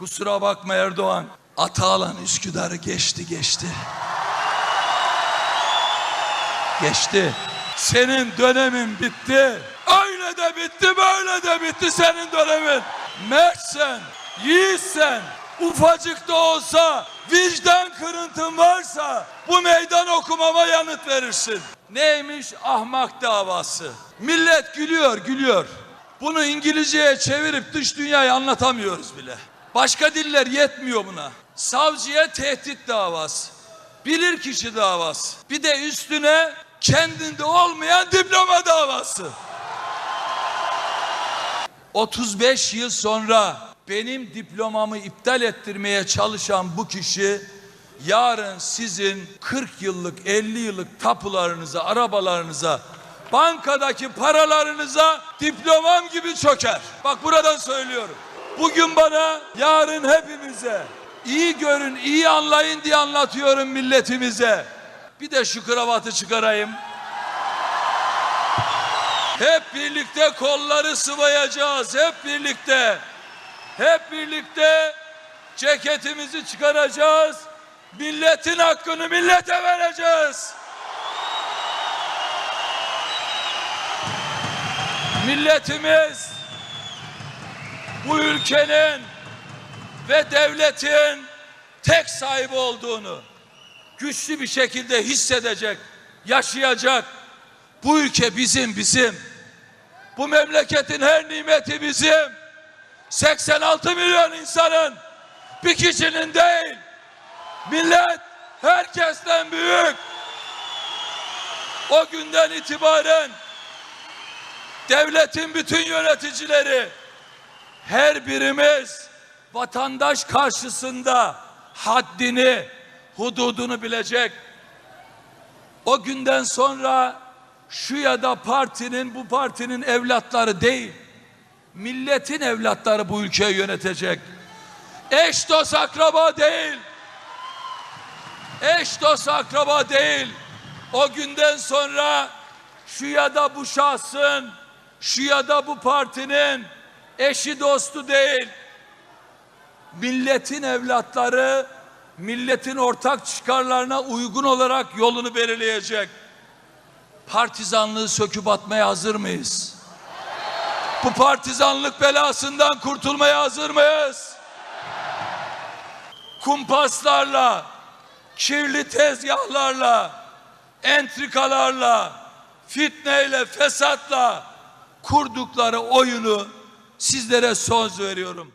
Kusura bakma Erdoğan. Atalan Üsküdar'ı geçti geçti. Geçti. Senin dönemin bitti. Öyle de bitti, böyle de bitti senin dönemin. Mertsen, yiğitsen, ufacık da olsa, vicdan kırıntın varsa bu meydan okumama yanıt verirsin. Neymiş ahmak davası? Millet gülüyor, gülüyor. Bunu İngilizceye çevirip dış dünyaya anlatamıyoruz bile. Başka diller yetmiyor buna. Savcıya tehdit davası. Bilir kişi davası. Bir de üstüne kendinde olmayan diploma davası. 35 yıl sonra benim diplomamı iptal ettirmeye çalışan bu kişi yarın sizin 40 yıllık 50 yıllık tapularınıza, arabalarınıza, bankadaki paralarınıza diplomam gibi çöker. Bak buradan söylüyorum. Bugün bana, yarın hepimize iyi görün, iyi anlayın diye anlatıyorum milletimize. Bir de şu kravatı çıkarayım. Hep birlikte kolları sıvayacağız. Hep birlikte. Hep birlikte ceketimizi çıkaracağız. Milletin hakkını millete vereceğiz. Milletimiz bu ülkenin ve devletin tek sahibi olduğunu güçlü bir şekilde hissedecek, yaşayacak. Bu ülke bizim, bizim. Bu memleketin her nimeti bizim. 86 milyon insanın bir kişinin değil. Millet herkesten büyük. O günden itibaren devletin bütün yöneticileri her birimiz vatandaş karşısında haddini, hududunu bilecek. O günden sonra şu ya da partinin bu partinin evlatları değil, milletin evlatları bu ülkeyi yönetecek. Eş dost akraba değil. Eş dost akraba değil. O günden sonra şu ya da bu şahsın, şu ya da bu partinin eşi dostu değil. Milletin evlatları milletin ortak çıkarlarına uygun olarak yolunu belirleyecek. Partizanlığı söküp atmaya hazır mıyız? Bu partizanlık belasından kurtulmaya hazır mıyız? Kumpaslarla, kirli tezgahlarla, entrikalarla, fitneyle, fesatla kurdukları oyunu sizlere söz veriyorum.